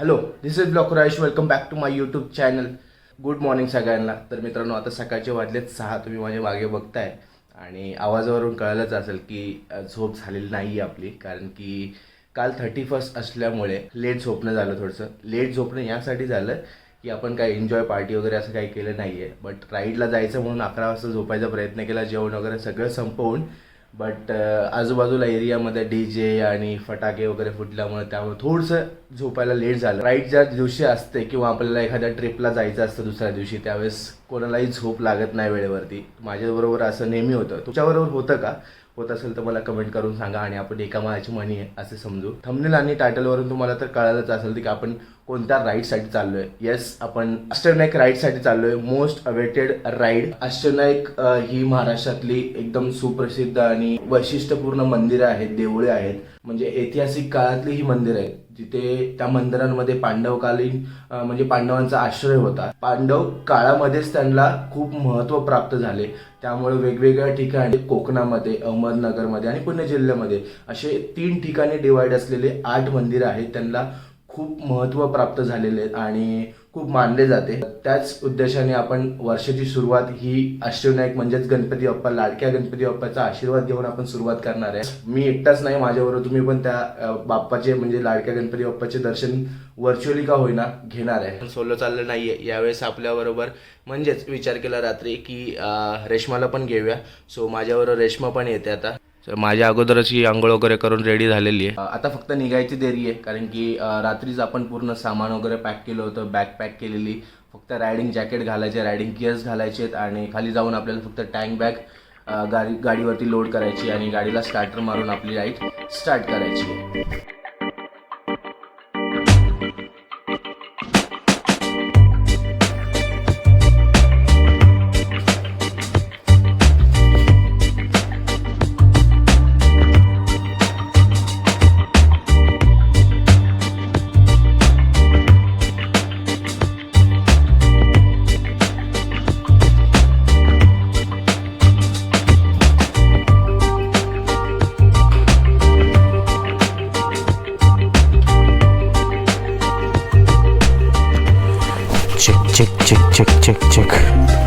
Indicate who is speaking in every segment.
Speaker 1: Hello this is block रायश welcome back to my YouTube channel good morning सगळ्यांना. तर मित्रांनो आता सकाळचे वाजलेत सहा. तुम्ही माझ्या मागे बघताय. आणि आवाजावरून कळलंच असेल की झोप झालेली नाही आहे आपली. कारण की काल थर्टी फर्स्ट असल्यामुळे लेट झोपणं झालं थोडंसं. लेट झोपणं यासाठी झालं की आपण काही एन्जॉय पार्टी वगैरे असं काही केलं नाही आहे बट राईडला जायचं म्हणून अकरा वाजता झोपायचा प्रयत्न केला. जेवण वगैरे सगळं संपवून बट uh, आजूबाजूला एरियामध्ये डी जे आणि फटाके वगैरे फुटल्यामुळे त्यामुळे थोडंसं झोपायला लेट झालं. राईट ज्या दिवशी असते किंवा आपल्याला एखाद्या ट्रिपला जायचं असतं दुसऱ्या दिवशी त्यावेळेस कोणालाही झोप लागत नाही वेळेवरती. माझ्याबरोबर असं नेहमी होतं. तुमच्याबरोबर होतं का? होत असेल तर मला कमेंट करून सांगा आणि आपण एका मायाची म्हणी आहे असे समजू. थंबनेल आणि टायटलवरून तुम्हाला तर कळायलाच असेल की आपण कोणत्या राईडसाठी चाललोय. येस आपण अष्टनायक राईडसाठी चाललोय. मोस्ट अवेटेड राईड अष्टनायक ही महाराष्ट्रातली एकदम सुप्रसिद्ध आणि वैशिष्ट्यपूर्ण मंदिरं आहेत देवळे आहेत. म्हणजे ऐतिहासिक काळातली ही मंदिरं आहेत. तिथे त्या मंदिरांमध्ये पांडवकालीन म्हणजे पांडवांचा आश्रय होता. पांडव काळामध्येच त्यांना खूप महत्त्व प्राप्त झाले. त्यामुळे वेगवेगळ्या ठिकाणी कोकणामध्ये अहमदनगरमध्ये आणि पुणे जिल्ह्यामध्ये असे तीन ठिकाणी डिवाईड असलेले आठ मंदिरं आहेत. त्यांना खूप महत्त्व प्राप्त झालेले आहेत. आणि खूप मानले जाते. त्याच उद्देशाने आपण वर्षाची सुरुवात ही अष्टविनायक म्हणजेच गणपती बाप्पा लाडक्या गणपती बाप्पाचा आशीर्वाद घेऊन आपण सुरुवात करणार आहे. मी एकटाच नाही माझ्याबरोबर तुम्ही पण त्या बाप्पाचे म्हणजे लाडक्या गणपती बाप्पाचे दर्शन व्हर्च्युअली का होईना घेणार आहे. सोलो चाललं नाहीये. यावेळेस आपल्याबरोबर म्हणजेच विचार केला रात्री की रेश्माला पण घेऊया. सो माझ्याबरोबर रेश्मा पण येते आता. तर माझ्या अगोदरच ही आंघोळ वगैरे करून रेडी झालेली आहे. आता फक्त निघायची देरी आहे कारण की रात्रीच आपण पूर्ण सामान वगैरे पॅक केलं होतं बॅग पॅक केलेली. फक्त रायडिंग जॅकेट घालायचे रायडिंग गिअर्स घालायचे आहेत आणि खाली जाऊन आपल्याला फक्त टँक बॅग गाडी गाडीवरती लोड करायची आणि गाडीला स्टार्टर मारून आपली राईड स्टार्ट करायची आहे
Speaker 2: check check check check. Check check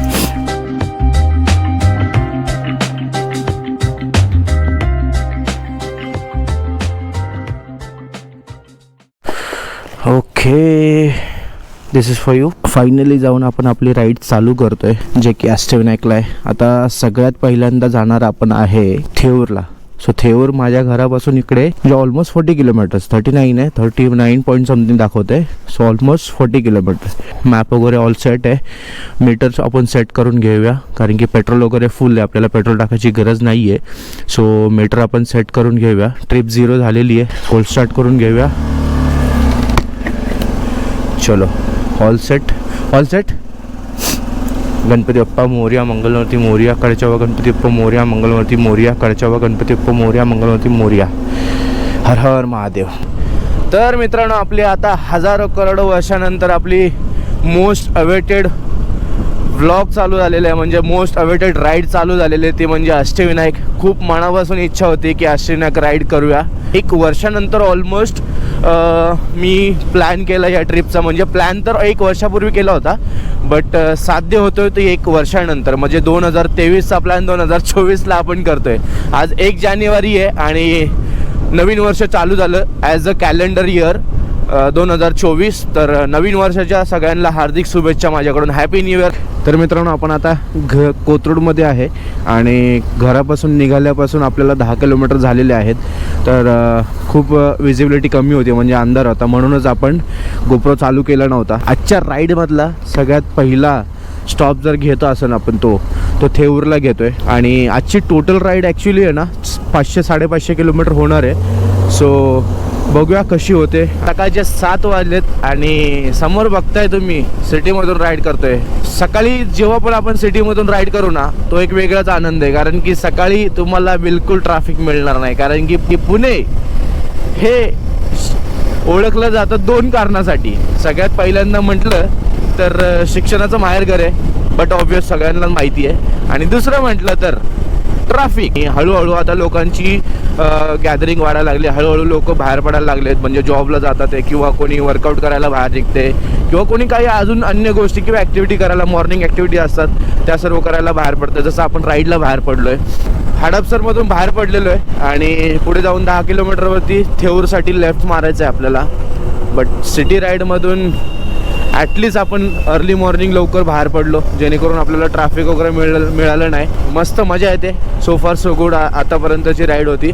Speaker 2: okay this is for you finally जाऊन आपण आपली राईड चालू करतोय जे की अष्टविनायकला आहे. आता सगळ्यात पहिल्यांदा जाणार आपण आहे थेऊरला सो थेऊर माझ्या घरापासून इकडे म्हणजे almost forty kilometres thirty nine आहे थर्टी नाईन पॉईंट समथिंग दाखवते so almost forty kilometres map वगैरे ऑल सेट आहे. मीटर्स आपण सेट करून घेऊया कारण की पेट्रोल वगैरे फुल आहे. आपल्याला पेट्रोल टाकायची गरज नाही आहे सो मीटर आपण सेट करून घेऊया. ट्रिप झिरो झालेली आहे. होल स्टार्ट करून घेऊया. चलो. All set all set Ganpati Bappa Morya मंगलवरती Morya कडच्यावा गणपती बाप्पा मोर्या मंगलवरती मोर्या कडच्यावा गणपती बाप्पा मोर्या मंगलवरती मोर्या. हर हर महादेव. तर मित्रांनो आपली आता हजारो करोडो वर्षानंतर आपली मोस्ट अवेटेड व्लॉग चालू झालेले आहे. म्हणजे मोस्ट अवेटेड राईड चालू झालेले ते म्हणजे अष्टविनायक. खूप मनापासून इच्छा होती की अष्टविनायक राईड करूया. एक वर्षानंतर ऑलमोस्ट मी प्लॅन केला या ट्रिपचा म्हणजे प्लॅन तर एक वर्षापूर्वी केला होता. बट साध्य होतोय ते एक वर्षानंतर. म्हणजे दोन हजार तेवीसचा प्लॅन दोन हजार चोवीसला आपण करतोय. आज एक जानेवारी आहे आणि नवीन वर्ष चालू झालं ॲज अ कॅलेंडर इयर दोन हजार चोवीस. तर नवीन वर्षाच्या सगळ्यांना हार्दिक शुभेच्छा माझ्याकडून. हॅपी न्यू इयर तर मित्रांनो आपण आता घ कोथरूडमध्ये आहे आणि घरापासून निघाल्यापासून आपल्याला दहा किलोमीटर झालेले आहेत. तर खूप विजिबिलिटी कमी होती म्हणजे अंधार होता. म्हणूनच आपण गोप्रो चालू केला नव्हता. आजच्या राईडमधला सगळ्यात पहिला स्टॉप जर घेतो असेल आपण तो तो थेऊरला आहे आणि आजची टोटल राईड ॲक्च्युली आहे ना पाचशे साडेपाचशे किलोमीटर होणार आहे. सो बघूया कशी होते. सकाळचे सात वाजलेत आणि समोर बघताय तुम्ही सिटीमधून राईड करतोय. सकाळी जेव्हा पण आपण सिटीमधून राईड करू ना तो एक वेगळाच आनंद आहे. कारण की सकाळी तुम्हाला बिलकुल ट्रॅफिक मिळणार नाही. कारण की पुणे हे ओळखलं जातं दोन कारणासाठी. सगळ्यात पहिल्यांदा म्हटलं तर शिक्षणाचं माहेरघर आहे. बट ऑब्वियस सगळ्यांना माहिती आहे. आणि दुसरं म्हटलं तर ट्रॅफिक हळूहळू आता लोकांची गॅदरिंग वाढायला लागली. हळूहळू लोक बाहेर पडायला लागलेत. म्हणजे जॉबला जातात आहे किंवा कोणी वर्कआउट करायला बाहेर निघते. किंवा कोणी काही अजून अन्य गोष्टी किंवा ॲक्टिव्हिटी करायला मॉर्निंग ॲक्टिव्हिटी असतात त्या सर्व करायला बाहेर पडतं जसं आपण राईडला बाहेर पडलो आहे हडपसरमधून बाहेर पडलेलो आहे. आणि पुढे जाऊन दहा किलोमीटरवरती थेऊरसाठी लेफ्ट मारायचं आहे आपल्याला. बट सिटी राईडमधून ॲटलिस्ट आपण अर्ली मॉर्निंग लवकर बाहेर पडलो जेणेकरून आपल्याला ट्रॅफिक वगैरे मिळालं मिळालं नाही. मस्त मजा येते. सो फार सो गुड आतापर्यंतची राईड होती.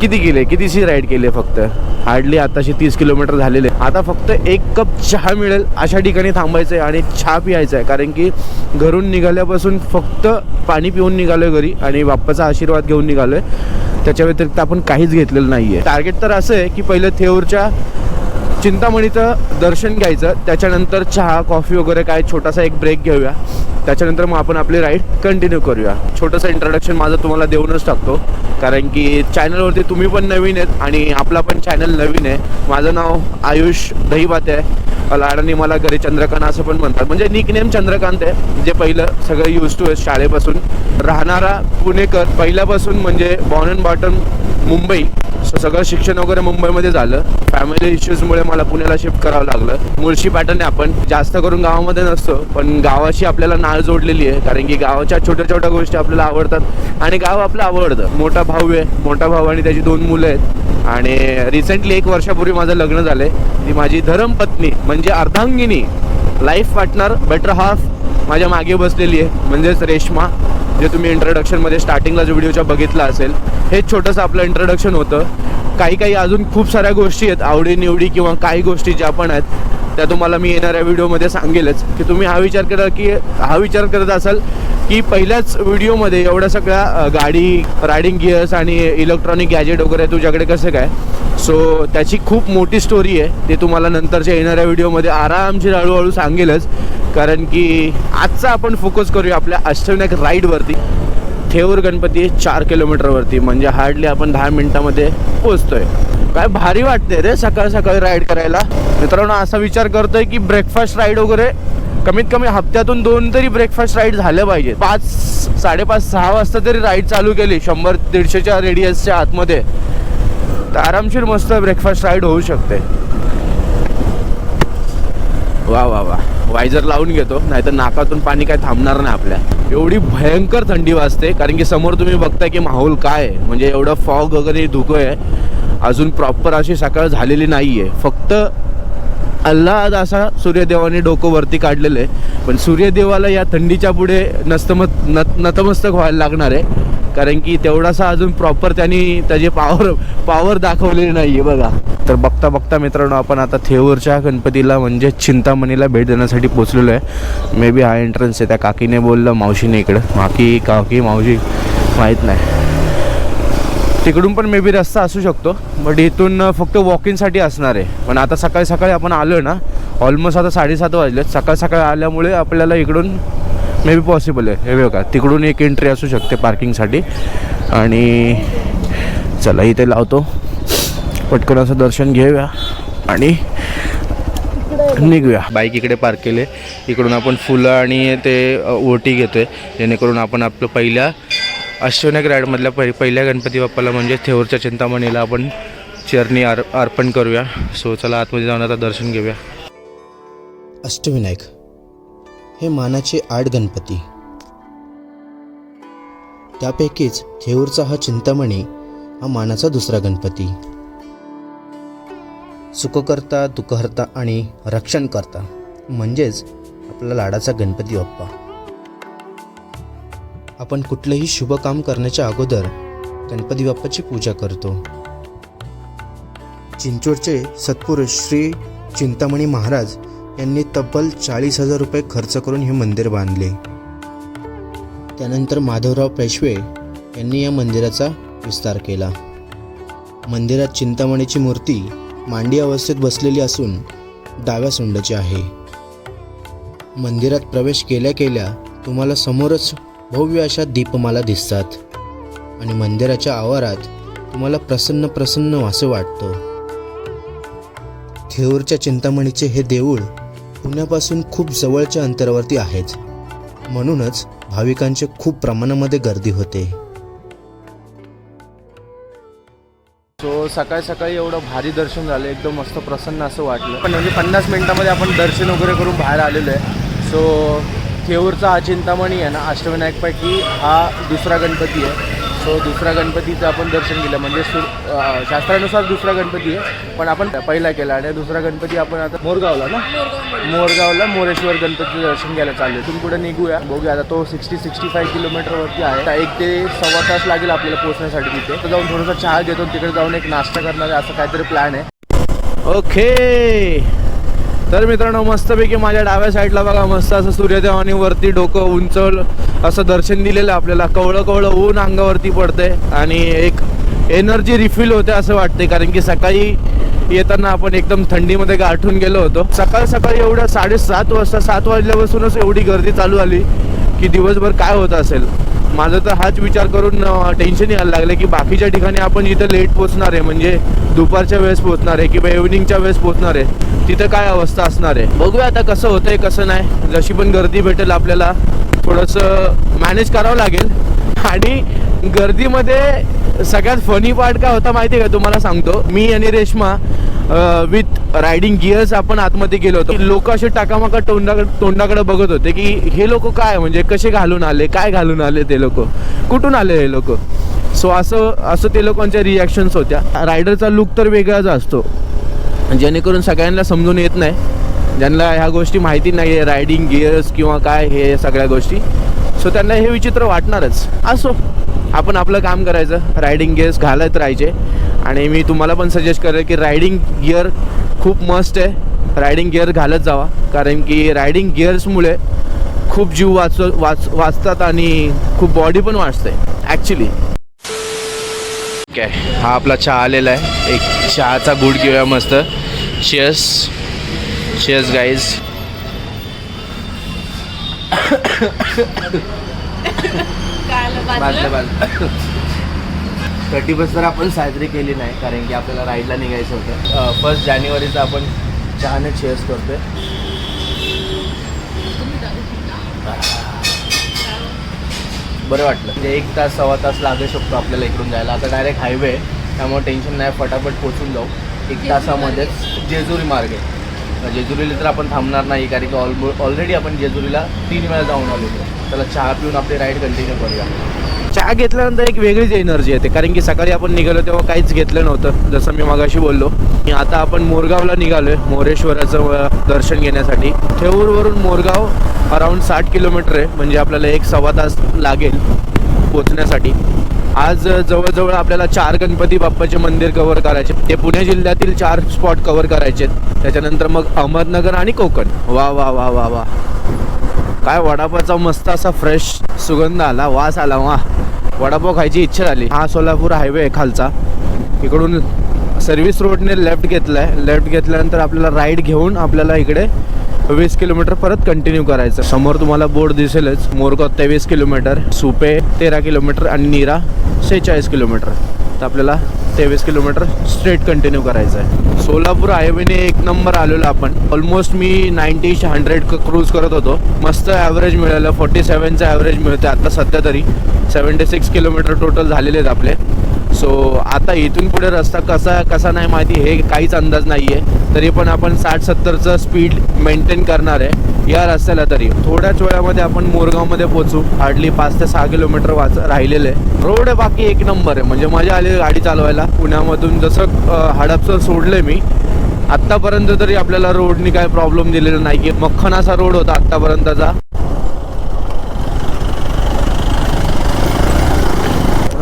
Speaker 2: किती केले कितीशी राईड केली फक्त? हार्डली आताशी तीस किलोमीटर झालेले. आता फक्त एक कप चहा मिळेल अशा ठिकाणी थांबायचं आहे आणि चहा प्यायचा आहे कारण की घरून निघाल्यापासून फक्त पाणी पिऊन निघालो आहे घरी आणि बाप्पाचा आशीर्वाद घेऊन निघालो आहे त्याच्या व्यतिरिक्त आपण काहीच घेतलेलं नाही आहे टार्गेट तर असं आहे की पहिलं थेऊरच्या चिंतामणीचं दर्शन घ्यायचं त्याच्यानंतर चहा कॉफी वगैरे काय छोटासा एक ब्रेक घेऊया. त्याच्यानंतर मग आपण आपली राईड कंटिन्यू करूया. छोटंसं इंट्रोडक्शन माझं तुम्हाला देऊनच टाकतो. कारण की चॅनलवरती तुम्ही पण नवीन आहेत आणि आपला पण चॅनल नवीन आहे. माझं नाव आयुष दहीबाते आहे. लाडाने मला घरी चंद्रकांत असं पण म्हणतात. म्हणजे निक नेम चंद्रकांत आहे जे पहिलं सगळं यूज टू आहे शाळेपासून. राहणारा पुणेकर पहिल्यापासून म्हणजे born and brought up Mumbai. So सगळं शिक्षण वगैरे मुंबईमध्ये झालं. फॅमिली इश्यूजमुळे मला पुण्याला शिफ्ट करावं लागलं. मुळशी पॅटर्न आहे आपण. जास्त करून गावामध्ये नसतो पण गावाशी आपल्याला नाळ जोडलेली आहे. कारण की गावाच्या छोट्या छोट्या गोष्टी आपल्याला आवडतात. आणि गाव आपलं आवडतं. मोठा भाऊ आहे. मोठा भाऊ आणि त्याची दोन मुलं आहेत. आणि रिसेंटली एक वर्षापूर्वी माझं लग्न झालंय. ती माझी धर्मपत्नी म्हणजे अर्धांगिनी लाईफ पार्टनर बेटर हाफ माझ्या मागे बसलेली आहे. म्हणजेच रेश्मा. जे तुम्ही इंट्रोडक्शनमध्ये स्टार्टिंगला जो व्हिडिओच्या बघितला असेल हेच छोटंसं आपलं इंट्रोडक्शन होतं. काही काही अजून खूप साऱ्या गोष्टी आहेत आवडीनिवडी किंवा काही गोष्टी ज्या पण आहेत त्या तुम्हाला मी येणाऱ्या व्हिडिओमध्ये सांगेलच. की तुम्ही हा विचार करा की हा विचार करत असाल की पहिल्याच व्हिडिओमध्ये एवढ्या सगळ्या गाडी रायडिंग गिअर्स आणि इलेक्ट्रॉनिक गॅजेट वगैरे तुझ्याकडे कसं काय? सो त्याची खूप मोठी स्टोरी आहे. ते तुम्हाला नंतरच्या येणाऱ्या व्हिडिओमध्ये आरामशीर हळूहळू सांगेलच. कारण की आजचा आपण फोकस करूया आपल्या अष्टविनायक राईडवरती थेऊर गणपती चार किलोमीटरवरती म्हणजे हार्डली आपण दहा मिनटामध्ये पोचतोय काय भारी वाटते रे सकाळ सकाळी राईड करायला. मित्रांनो असा विचार करतोय की ब्रेकफास्ट राईड वगैरे कमीत कमी हप्त्यातून दोन तरी ब्रेकफास्ट राईड झालं पाहिजे पाच साडेपाच सहा वाजता तरी राईड चालू केली. शंभर दीडशेच्या रेडियसच्या आतमध्ये. तर आरामशीर मस्त ब्रेकफास्ट राईड होऊ शकते. वा वा वा. वायझर लावून घेतो. नाहीतर नाकातून पाणी काय थांबणार नाही आपल्या. एवढी भयंकर थंडी वाजते. कारण की समोर तुम्ही बघताय की माहोल काय आहे. म्हणजे एवढं फॉग वगैरे धुकं आहे अजून प्रॉपर अशी सकाळ झालेली नाही आहे फक्त अल्लाद असा सूर्यदेवाने डोकं वरती काढलेलं आहे. पण सूर्यदेवाला या थंडीच्या पुढे नस्तमत नत नतमस्तक व्हायला लागणार आहे. कारण की तेवढासा अजून प्रॉपर त्यांनी त्याचे पावर पावर दाखवलेली नाही आहे बघा. तर बघता बघता मित्रांनो आपण आता थेऊरच्या गणपतीला म्हणजे चिंतामणीला भेट देण्यासाठी पोचलेलो आहे. मे बी हा एंट्रन्स आहे. त्या काकीने बोललं मावशीने इकडं. काकी काकी मावशी माहीत नाही. तिकडून पण मे बी रस्ता असू शकतो बट इथून फक्त वॉकिंगसाठी असणार आहे. पण आता सकाळी सकाळी आपण आलो आहे ना ऑलमोस्ट आता साडेसात वाजले सकाळ सकाळी आल्यामुळे आपल्याला इकडून मे बी पॉसिबल आहे. हे बघा तिकडून एक एंट्री असू शकते पार्किंगसाठी आणि चला इथे लावतो. पटकन असं दर्शन घेऊया आणि निघूया. बाईक इकडे पार्क केले इकडून आपण फुलं आणि ते ओटी घेतोय. जेणेकरून आपण आपलं पहिल्या अष्टविनायक राईडमधल्या पहि पहिल्या गणपती बाप्पाला म्हणजे थेऊरच्या चिंतामणीला आपण चरणी आर अर्पण करूया. सो चला आतमध्ये जाऊन आता दर्शन घेऊया.
Speaker 3: अष्टविनायक हे मानाचे आठ गणपती. त्यापैकीच थेऊरचा हा चिंतामणी हा मानाचा दुसरा गणपती. सुखकर्ता दुखहर्ता आणि रक्षणकर्ता म्हणजेच आपला लाडाचा गणपती बाप्पा. आपण कुठलंही शुभ काम करण्याच्या अगोदर गणपती बाप्पाची पूजा करतो. चिंचोडचे सत्पुरुष श्री चिंतामणी महाराज यांनी तब्बल चाळीस हजार रुपये खर्च करून हे मंदिर बांधले. त्यानंतर माधवराव पेशवे यांनी या मंदिराचा विस्तार केला. मंदिरात चिंतामणीची मूर्ती मांडी अवस्थेत बसलेली असून डाव्या सोंडाची आहे. मंदिरात प्रवेश केल्या केल्या तुम्हाला समोरच भव्य अशा दीपमाला दिसतात. आणि मंदिराच्या आवारात तुम्हाला प्रसन्न प्रसन्न असं वाटतं. थेऊरच्या चिंतामणीचे हे देऊळ पुण्यापासून खूप जवळच्या अंतरावरती आहेत. म्हणूनच भाविकांचे खूप प्रमाणामध्ये गर्दी होते.
Speaker 1: सो सकाळी सकाळी एवढं भारी दर्शन झालं एकदम मस्त प्रसन्न असं वाटलं. पण म्हणजे पन्नास मिनिटामध्ये आपण दर्शन वगैरे करून बाहेर आलेलो आहे. सो थेऊरचा हा चिंतामणी आहे ना अष्टविनायकपैकी हा दुसरा गणपती आहे. सो दुसरा गणपतीचं आपण दर्शन केलं. म्हणजे सु शास्त्रानुसार दुसरा गणपती आहे. पण आपण पहिला केला आणि दुसरा गणपती आपण आता मोरगावला ना? मोरगावला मोरेश्वर गणपतीचं दर्शन घ्यायला चाललो तुम्ही पुढे निघूया बघूया. आता तो सिक्स्टी सिक्स्टी फाईव्ह किलोमीटरवरती आहे. एक ते सव्वा तास लागेल आपल्याला पोहोचण्यासाठी तिथे. तर जाऊन थोडासा चहा घेतो तिकडे जाऊन एक नाश्ता करणार आहे असं काहीतरी प्लॅन आहे.
Speaker 2: ओके तर मित्रांनो मस्तपैकी माझ्या डाव्या साईडला बघा मस्त असं सूर्यदेवानी वरती डोकं उंचल असं दर्शन दिलेलं आपल्याला. कवळं कवळं ऊन अंगावरती पडते आणि एक एनर्जी रिफिल होते असं वाटते कारण की सकाळी येताना आपण एकदम थंडीमध्ये गाठून गेलो होतो. सकाळ सकाळी एवढ्या साडेसात वाजता सात वाजल्यापासूनच एवढी गर्दी चालू आली की दिवसभर काय होत असेल? माझं तर हाच विचार करून टेन्शन यायला लागलं की बाकीच्या ठिकाणी आपण जिथं लेट पोहोचणार आहे म्हणजे दुपारच्या वेळेस पोचणार आहे किंवा इव्हनिंगच्या वेळेस पोचणार आहे तिथं काय अवस्था असणार आहे? बघूया आता कसं होतंय कसं नाही. जशी पण गर्दी भेटेल आपल्याला थोडंसं मॅनेज करावं लागेल. आणि गर्दीमध्ये सगळ्यात फनी पार्ट काय होता माहिती आहे का? तुम्हाला सांगतो. मी आणि रेश्मा विथ रायडिंग गिअर्स आपण आतमध्ये गेलो होतो. लोक असे टाकामाका तोंडाकडे तोंडाकडे बघत होते की हे लोक काय म्हणजे कसे घालून आले? काय घालून आले ते लोक? कुठून आले हे लोक? सो असं असं ते लोकांच्या रिॲक्शन्स होत्या. रायडरचा लुक तर वेगळाच असतो. जेणेकरून सगळ्यांना समजून येत नाही. ज्यांना ह्या गोष्टी माहिती नाही आहे रायडिंग गिअर्स किंवा काय हे सगळ्या गोष्टी. सो त्यांना हे विचित्र वाटणारच. असो. आपण आपलं काम करायचं. रायडिंग गिअर्स घालत राहायचे. आणि मी तुम्हाला पण सजेस्ट करेल की रायडिंग गिअर खूप मस्त आहे. रायडिंग गिअर घालत जावा. कारण की रायडिंग गिअर्समुळे खूप जीव वाच वाच वाचतात आणि खूप बॉडी पण वाचते ॲक्च्युली काय हा आपला चहा आलेला आहे. एक चहाचा गुड घेऊया मस्त. शेअर्स शेअर्स गाईज
Speaker 1: बाजल्या बाजल्या थर्टी बस तर आपण साजरी केली नाही कारण की आपल्याला राईडला निघायचं होतं. फर्स्ट जानेवारीचा आपण चहाने चेअर्स करतोय. बरं वाटलं. म्हणजे एक तास सव्वा तास लागू शकतो आपल्याला इकडून जायला. आता डायरेक्ट हायवे आहे त्यामुळे टेन्शन नाही फटाफट पोचून जाऊ. एक तासामध्येच जेजुरी मार्ग. आहे जेजुरीला तर आपण थांबणार नाही कारण की ऑल ऑलरेडी आपण जेजुरीला तीन वेळा जाऊन आलो त्याला चहा पिऊन आपली राईड कंटिन्यू करूया.
Speaker 2: चहा घेतल्यानंतर एक वेगळीच एनर्जी येते. कारण की सकाळी आपण निघालो तेव्हा काहीच घेतलं नव्हतं. जसं मी मगाशी बोललो की आता आपण मोरगावला निघालोय मोरेश्वराचं दर्शन घेण्यासाठी. थेऊरवरून मोरगाव अराऊंड साठ किलोमीटर आहे. म्हणजे आपल्याला एक सव्वा तास लागेल पोचण्यासाठी. आज जवळजवळ आपल्याला चार गणपती बाप्पाचे मंदिर कव्हर करायचे. ते पुणे जिल्ह्यातील चार स्पॉट कव्हर करायचे त्याच्यानंतर मग अहमदनगर आणि कोकण. वा वा वा वा वा. काय वडापावचा मस्त असा फ्रेश सुगंध आला वास आला वा. वडापाव खायची इच्छा झाली. हा सोलापूर हायवे आहे खालचा. इकडून सर्व्हिस रोडने लेफ्ट घेतलाय. लेफ्ट घेतल्यानंतर आपल्याला राईड घेऊन आपल्याला इकडे वीस किलोमीटर परत कंटिन्यू करायचं. समोर तुम्हाला बोर्ड दिसेलच. मोरगाव तेवीस किलोमीटर सुपे तेरा किलोमीटर आणि नीरा सेहेचाळीस किलोमीटर. तर आपल्याला तेवीस किलोमीटर स्ट्रेट कंटिन्यू करायचं आहे. सोलापूर हायवेने एक नंबर आलेलो आपण. ऑलमोस्ट मी नाईन्टी हंड्रेड क्रूज करत होतो. मस्त ॲव्हरेज मिळालं. फोर्टी सेवनचं ॲव्हरेज मिळतं आता सध्या तरी. सेवन्टी सिक्स किलोमीटर टोटल झालेले आहेत आपले. सो आता इथून पुढे रस्ता कसा कसा नाही माहिती हे काहीच अंदाज नाही आहे तरी पण आपण साठ सत्तरचं स्पीड मेंटेन करणार आहे. या रस्त्याला तरी. थोड्याच वेळामध्ये आपण मोरगावमध्ये पोचू हार्डली पाच ते सहा किलोमीटर वाच राहिलेलं आहे. रोड आहे बाकी एक नंबर आहे. म्हणजे मजा आली गाडी चालवायला पुण्यामधून जसं हडपसर सोडलं मी आत्तापर्यंत तरी आपल्याला रोडनी काय प्रॉब्लेम दिलेला नाही मख्खन असा रोड होता आत्तापर्यंतचा.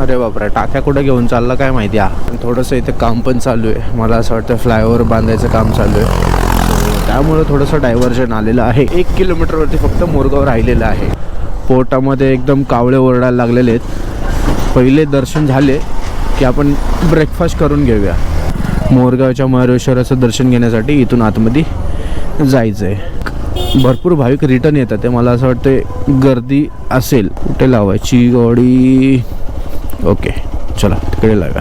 Speaker 2: अरे बापरे टाक्या कुठं घेऊन चाललं काय माहिती आहे थोडंसं इथे काम पण चालू आहे. मला असं वाटतं फ्लायओव्हर बांधायचं काम चालू आहे. त्यामुळं थोडंसं डायव्हर्जन आलेलं आहे. एक किलोमीटरवरती फक्त मोरगाव राहिलेलं आहे. पोटामध्ये एकदम कावळे ओरडायला लागलेले आहेत. पहिले दर्शन झाले की आपण ब्रेकफास्ट करून घेऊया. मोरगावच्या महारेश्वराचं दर्शन घेण्यासाठी इथून आतमध्ये जायचं आहे भरपूर भाविक रिटर्न येतात. ते मला असं वाटतं गर्दी असेल. कुठे लावायची? गाडी? ओके चला तिकडे लागा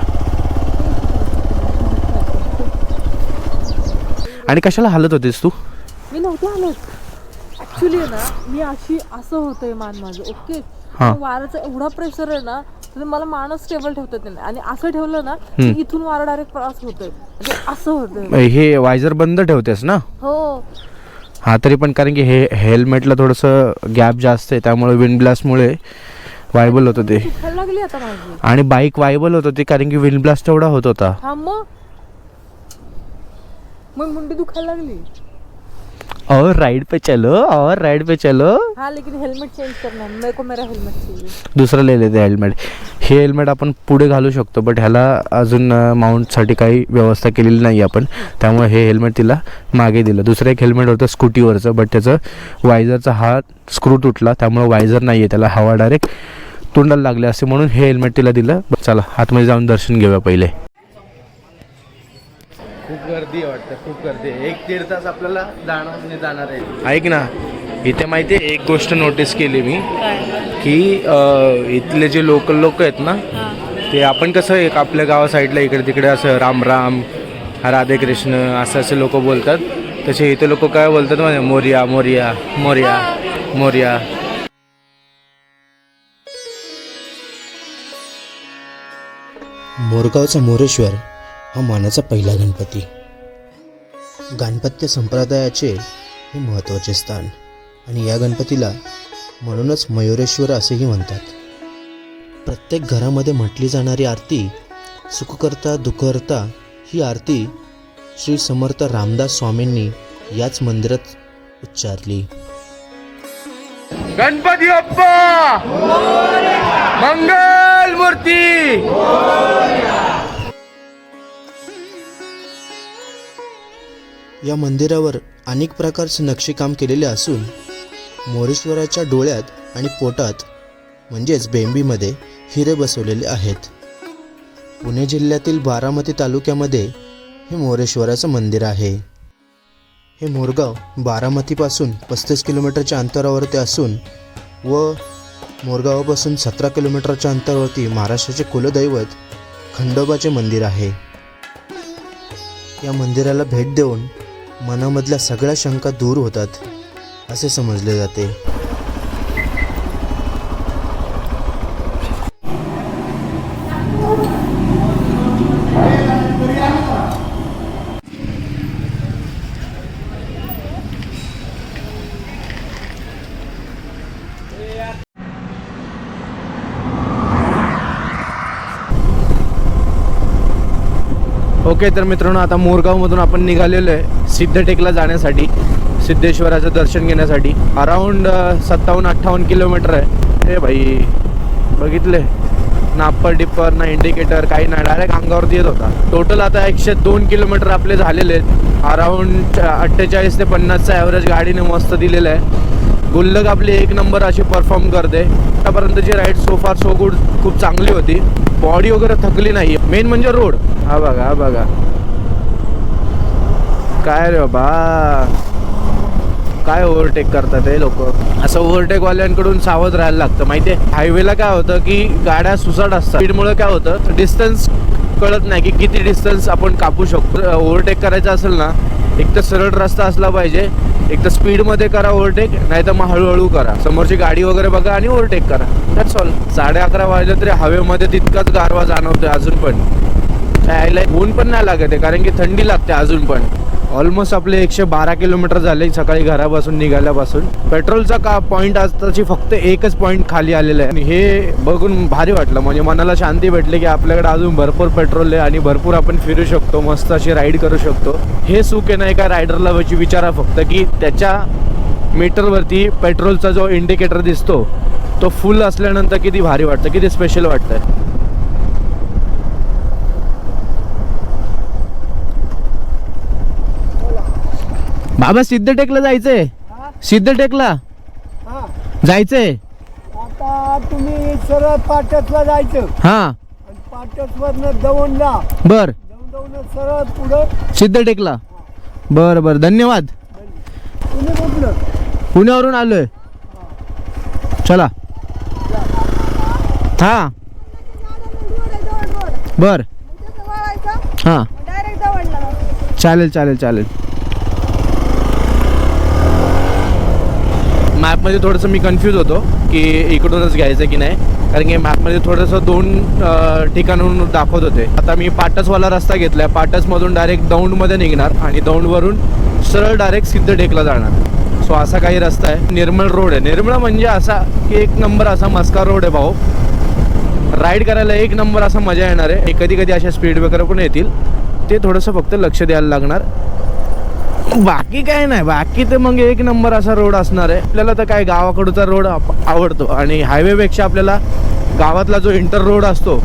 Speaker 2: आणि कशाला हालत होतेस तू?
Speaker 4: मी नव्हते आलो ऍक्च्युली ना मी अशी असं होतंय मान माझं ओके
Speaker 2: हा.
Speaker 4: वाऱ्याचा एवढा प्रेशर आहे ना तर मला मानच स्टेबल ठेवता नाही. आणि असं ठेवलं ना इथून वारा डायरेक्ट क्रॉस होतोय. म्हणजे असं होतंय.
Speaker 2: हे वायझर बंद ठेवतेस ना?
Speaker 4: हो.
Speaker 2: हा तरी पण कारण की हे हेल्मेटला थोडंसं गॅप जास्त आहे त्यामुळे विंड ब्लास्टमुळे वायबल होतं ते.
Speaker 4: दुखायला लागली आता माझी.
Speaker 2: आणि बाईक वायबल होत होती कारण की विंड ब्लास्ट एवढा होत होता.
Speaker 4: हा मग? मग मुंडी दुखायला लागली.
Speaker 2: और राइड पे चलो और राइड पे चलो.
Speaker 4: हाँ लेकिन हेलमेट चेंज करना है मेरे को मेरा हेलमेट चाहिए.
Speaker 2: दुसरं ले लेते हेल्मेट हे हेल्मेट आपण पुढे घालू शकतो बट ह्याला अजून माउंटसाठी काही व्यवस्था केलेली नाही आपण. त्यामुळे हे हेल्मेट तिला मागे दिलं. दुसरं एक हेल्मेट होतं स्कूटीवरचं बट त्याचं वायझरचा हा स्क्रू तुटला. त्यामुळे वायझर नाही आहे त्याला हवा डायरेक्ट तोंडाला लागले असे म्हणून हे हेल्मेट तिला दिलं. चला आतमध्ये जाऊन दर्शन घेऊया पहिले.
Speaker 1: खूप गर्दी आहे वाटतं खूप गर्दी एक दीड तास आपल्याला जाणं म्हणजे जाणार आहे.
Speaker 2: ऐक ना इथे माहिती आहे एक गोष्ट नोटीस केली मी की इथले जे लोकल लोक आहेत ना ते आपण कसं एक आपल्या गावा साईडला इकडे तिकडे असं राम राम राधे कृष्ण असं असे लोक बोलतात. तसे इथे लोक काय बोलतात म्हणजे मोर्या मोर्या मोर्या मोर्या.
Speaker 3: मोरगावचा मोरेश्वर हा मानाचा पहिला गणपती. गाणपत्य संप्रदायाचे हे महत्त्वाचे स्थान. आणि या गणपतीला म्हणूनच मयुरेश्वर असेही म्हणतात. प्रत्येक घरामध्ये म्हटली जाणारी आरती सुखकर्ता दुखकर्ता ही आरती श्री समर्थ रामदास स्वामींनी याच मंदिरात उच्चारली.
Speaker 2: गणपती बाप्पा! मंगल! मूर्ती
Speaker 3: या मंदिरावर अनेक प्रकारचे नक्षीकाम केलेले असून मोरेश्वराच्या डोळ्यात आणि पोटात म्हणजेच बेंबीमध्ये हिरे बसवलेले आहेत. पुणे जिल्ह्यातील बारामती तालुक्यामध्ये हे मोरेश्वराचं मंदिर आहे. हे मोरगाव बारामतीपासून पस्तीस किलोमीटरच्या अंतरावरती असून व मोरगावापासून सतरा किलोमीटरच्या अंतरावरती महाराष्ट्राचे कुलदैवत खंडोबाचे मंदिर आहे. या मंदिराला भेट देऊन मनामधल्या सगळ्या शंका दूर होतात असे समजले जाते.
Speaker 2: ओके तर मित्रांनो आता मोरगावमधून आपण निघालेलो आहे सिद्धटेकला जाण्यासाठी सिद्धेश्वराचं दर्शन घेण्यासाठी. अराऊंड सत्तावन्न अठ्ठावन्न किलोमीटर आहे. हे भाई बघितले? ना अप्पर डिप्पर ना इंडिकेटर काही नाही. डायरेक्ट अंगावरती येत होता. टोटल आता एकशे दोन किलोमीटर आपले झालेले आहेत. अराऊंड अठ्ठेचाळीस ते पन्नासचा ॲव्हरेज गाडीने मस्त दिलेलं आहे. गुल्लक आपली एक नंबर अशी परफॉर्म करते. आतापर्यंतची ride so far so good खूप चांगली होती. बॉडी वगैरे थकली नाही. मेन म्हणजे रोड हा बघा हा बघा. काय रे बाबा? काय ओव्हरटेक करतात हे लोक? असं ओव्हरटेकवाल्यांकडून सावध राहायला लागतं. माहितीये? हायवेला काय होतं की गाड्या सुसाट असतात. स्पीडमुळे काय होतं? डिस्टन्स कळत नाही की किती डिस्टन्स आपण कापू शकतो. ओव्हरटेक करायचं असेल ना एक तर सरळ रस्ता असला पाहिजे एक तर स्पीडमध्ये करा ओव्हरटेक नाही तर मग हळूहळू करा. समोरची गाडी वगैरे बघा आणि ओव्हरटेक करा. दॅट्स ऑल साडे अकरा वाजले तरी हवेमध्ये तितकाच गारवा जाणवतोय अजून पण. यायला ऊन पण नाही लागत आहे कारण की थंडी लागते अजून पण. ऑलमोस्ट आपले एकशे बारा किलोमीटर झाले सकाळी घरापासून निघाल्यापासून. पेट्रोलचा का पॉईंट आताची फक्त एकच पॉईंट खाली आलेला आहे. आणि हे बघून भारी वाटलं. म्हणजे मनाला शांती भेटली की आपल्याकडे अजून भरपूर पेट्रोल आहे आणि भरपूर आपण फिरू शकतो मस्त अशी राईड करू शकतो. हे सुख आहे ना एका रायडरला विचारा फक्त की त्याच्या मीटरवरती पेट्रोलचा जो इंडिकेटर दिसतो तो फुल असल्यानंतर किती भारी वाटतं किती स्पेशल वाटतं बाबा सिद्धटेकला जायचंय. सिद्धटेकला. जायचंय.
Speaker 5: आता तुम्ही सरळ पाटसला जायचं.
Speaker 2: हा.
Speaker 5: आणि पाटसवरनं दवणला
Speaker 2: बर.
Speaker 5: दवून दवून सरळ पुढं.
Speaker 2: सिद्धटेकला. बर बर. धन्यवाद.
Speaker 5: तुम्ही कुठलं?
Speaker 2: पुण्यावरून आलोय. चला. हा. बर. हा. चालेल चालेल चालेल. मॅपमध्ये थोडंसं मी कन्फ्यूज होतो की इकडूनच घ्यायचं की नाही. कारण की मॅपमध्ये थोडंसं दोन ठिकाणून दाखवत होते. आता मी पाटसवाला रस्ता घेतला आहे पाटसमधून डायरेक्ट दौंडमध्ये निघणार आणि दौंडवरून सरळ डायरेक्ट सिद्धटेकला जाणार. सो असा काही रस्ता आहे. निर्मळ रोड आहे. निर्मळ म्हणजे असा की एक नंबर असा मस्का रोड आहे भाऊ. राईड करायला एक नंबर असा मजा येणार आहे. कधी कधी अशा स्पीड वगैरे पण येतील. ते थोडंसं फक्त लक्ष द्यायला लागणार. बाकी काय नाही बाकी तर मग एक नंबर असा रोड असणार आहे. आपल्याला तर काय गावाकडचा रोड आप- आवडतो आणि हायवेपेक्षा आपल्याला गावातला जो इंटर रोड असतो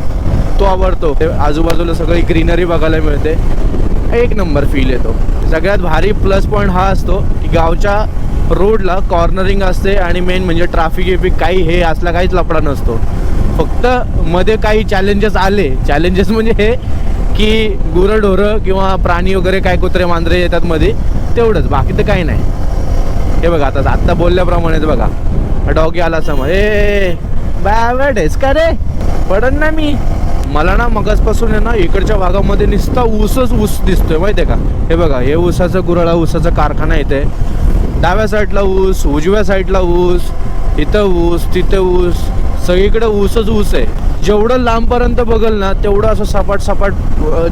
Speaker 2: तो आवडतो. आजूबाजूला सगळी ग्रीनरी बघायला मिळते. एक नंबर फील येतो. सगळ्यात भारी प्लस पॉईंट हा असतो की गावच्या रोडला कॉर्नरिंग असते आणि मेन म्हणजे ट्रॅफिक एफिक काही हे असला काहीच लफडा नसतो. फक्त मध्ये काही चॅलेंजेस आले चॅलेंजेस म्हणजे हे की गुरंढोरं किंवा प्राणी वगैरे काय कुत्रे मांजरे येतात मध्ये तेवढंच. बाकी तर काही नाही. हे बघा आता आत्ता बोलल्याप्रमाणेच बघा. डॉगी आला समोर. ए बावड का रे? पडन ना मी. मला ना मगजपासून आहे ना इकडच्या भागामध्ये नुसता ऊसच ऊस दिसतोय माहितीये का? हे बघा हे ऊसाचं गुराळा ऊसाचा कारखाना इथे. डाव्या साईडला ऊस उजव्या साईडला ऊस इथं ऊस तिथं ऊस. सगळीकडे ऊसच ऊस आहे. जेवढं लांबपर्यंत बघल ना तेवढं असं सपाट सपाट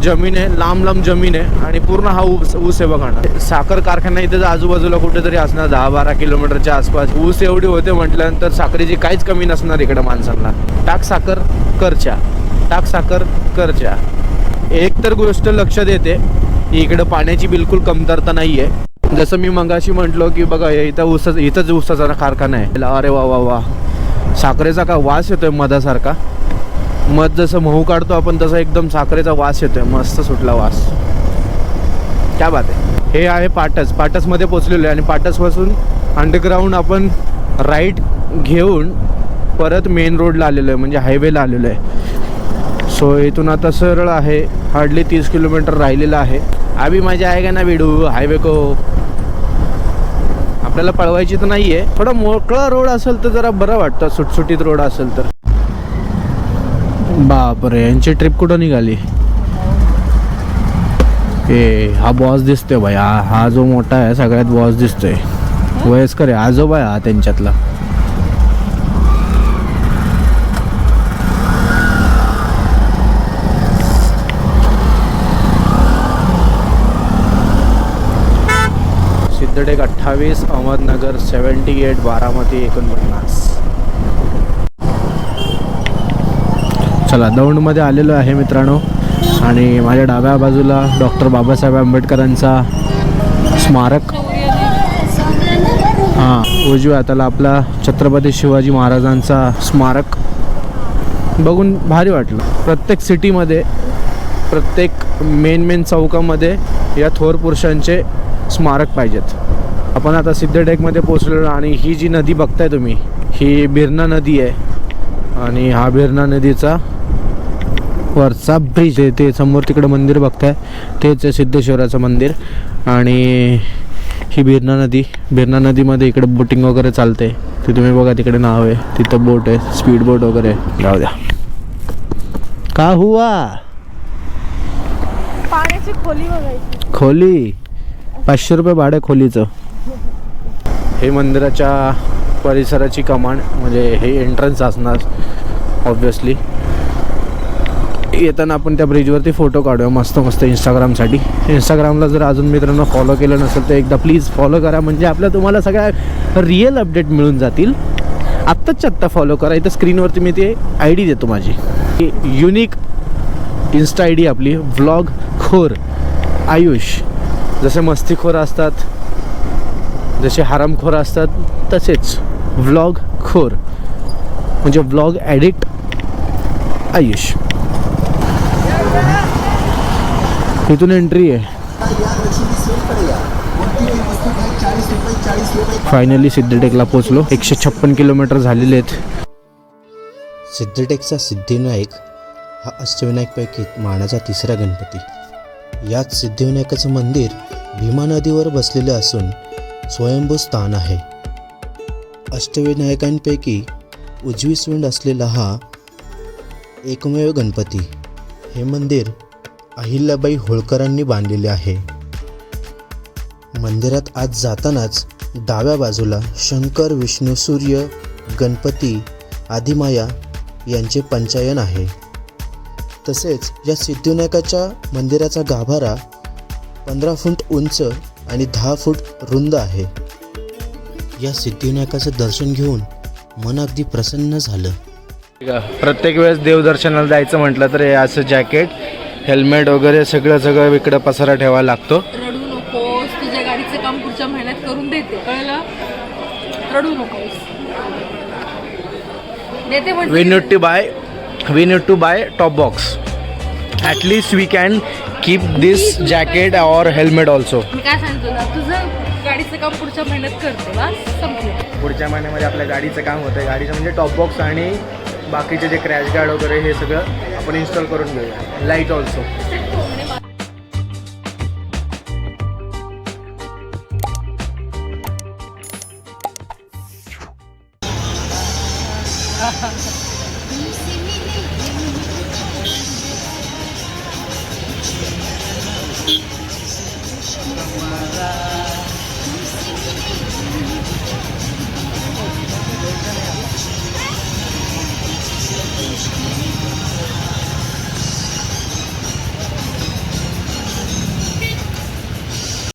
Speaker 2: जमीन आहे लांब लांब जमीन आहे आणि पूर्ण हा ऊस ऊस आहे बघा ना. साखर कारखाना इथे आजूबाजूला कुठेतरी असणार दहा बारा किलोमीटरच्या आसपास. ऊस एवढी होते म्हटल्यानंतर साखरेची काहीच कमी नसणार इकडे माणसांना. टाक साखर करच्या टाक साखर करच्या एक तर गोष्ट लक्षात येते की इकडं पाण्याची बिलकुल कमतरता नाही आहे जसं मी मगाशी म्हटलो की बघा इथं ऊस इथंच ऊसाचा कारखाना आहे. अरे वा वा वा. साखरेचा का वास येतोय मधासारखा. मध जसं महू काढतो आपण तसा एकदम साखरेचा वास येतोय. मस्त सुटला वास. क्या बात आहे. हे आहे पाटस. पाटसमध्ये पोचलेलो आहे आणि पाटसपासून अंडरग्राऊंड आपण राईट घेऊन परत मेन रोडला आलेलो आहे म्हणजे हायवेला आलेलो आहे. सो इथून आता सरळ आहे. हार्डली तीस किलोमीटर राहिलेलं आहे. अभी मजा आहे का ना विडू हायवे को. आपल्याला पळवायची तर नाही आहे थोडा मोकळा रोड असेल तर जरा बरं वाटतं. सुटसुटीत रोड असेल तर. बापरे यांची ट्रिप कुठं निघाली? ए हा बॉस दिसतोय भाई हा हा जो मोठा आहे सगळ्यात बॉस दिसतोय. वयस्कर आहे आजोबा आहे हा त्यांच्यातला. सिद्धटेक अठ्ठावीस अहमदनगर सेवन्टी एट बारामती एकोणपन्नास. चला दौंडमध्ये आलेलो आहे मित्रांनो. आणि माझ्या डाव्या बाजूला डॉक्टर बाबासाहेब आंबेडकरांचा स्मारक. हां उजव्या त्याला आपला छत्रपती शिवाजी महाराजांचा स्मारक. बघून भारी वाटलं. प्रत्येक सिटीमध्ये प्रत्येक मेन मेन चौकामध्ये या थोर पुरुषांचे स्मारक पाहिजेत. आपण आता सिद्धटेकमध्ये पोचलेलो आणि ही जी नदी बघताय तुम्ही ही बिरणा नदी आहे. आणि हा बिरणा नदीचा वरचा ब्रिज आहे. ते समोर तिकडे मंदिर बघताय. तेच आहे सिद्धेश्वराचं मंदिर. आणि ही बिरणा नदी. बिरणा नदीमध्ये इकडे बोटिंग वगैरे चालते ते तुम्ही बघा तिकडे नाव आहे. तिथं बोट आहे. स्पीड बोट वगैरे आहे. जाऊ द्या. का हुआ?
Speaker 4: पाण्याची खोली बघायची.
Speaker 2: खोली? पाचशे रुपये भाडं खोलीचं. हे मंदिराच्या परिसराची कमान म्हणजे हे एंट्रन्स असणार ऑब्विसली येताना आपण त्या ब्रिजवरती फोटो काढूया. मस्त मस्त इंस्टाग्रामसाठी इंस्टाग्रामला जर अजून मित्रांनो फॉलो केलं नसेल तर एकदा प्लीज फॉलो करा. म्हणजे आपल्या तुम्हाला सगळ्या रिअल अपडेट मिळून जातील. आत्ताच आत्ता फॉलो करा. इथं स्क्रीनवरती मी ते आय डी देतो माझी. युनिक इन्स्टा आय डी आपली. व्लॉग खोर. आयुष. जसे मस्तीखोर असतात जसे हरामखोर असतात तसेच व्लॉग खोर. म्हणजे व्लॉग ॲडिक्ट आयुष. तिथून एंट्री आहे. फायनली सिद्धटेकला पोचलो एकशे छप्पन किलोमीटर झालेले आहेत.
Speaker 3: सिद्धटेकचा सिद्धिविनायक हा अष्टविनायकपैकी मानाचा तिसरा गणपती. याच सिद्धिविनायकाचं मंदिर भीमा नदीवर बसलेले असून स्वयंभू स्थान आहे. अष्टविनायकांपैकी उजवी सुंड असलेला हा एकमेव गणपती. हे मंदिर अहिल्याबाई होळकरांनी बांधलेले आहे. मंदिरात आज जातानाच डाव्या बाजूला शंकर विष्णू सूर्य गणपती आदिमाया यांचे पंचायन आहे. तसेच या सिद्धिविनायकाच्या मंदिराचा गाभारा पंधरा फूट उंच आणि दहा फूट रुंद आहे. या सिद्धिविनायकाचं दर्शन घेऊन मन अगदी प्रसन्न झालं.
Speaker 2: प्रत्येक वेळेस देवदर्शनाला जायचं म्हटलं तर हे असं जॅकेट हेल्मेट वगैरे सगळं सगळं इकडं पसारा ठेवायला लागतो.
Speaker 4: रडू नकोस तुझ्या गाडीचं काम पुढच्या महिन्यात करून देते कळलं? रडू नकोस. देते
Speaker 2: we need to buy we need to buy top box at least we can keep this jacket और हेल्मेट ऑल्सो
Speaker 4: मी काय सांगतो ना तुझं गाडीचं काम पुढच्या महिन्यात करते बस संपलं.
Speaker 2: पुढच्या महिन्यामध्ये आपल्या गाडीचं काम होतं गाडीचं म्हणजे टॉप बॉक्स आणि बाकीचे जे क्रॅश गार्ड वगैरे हे सगळं आपण इन्स्टॉल करून घेऊया. Light also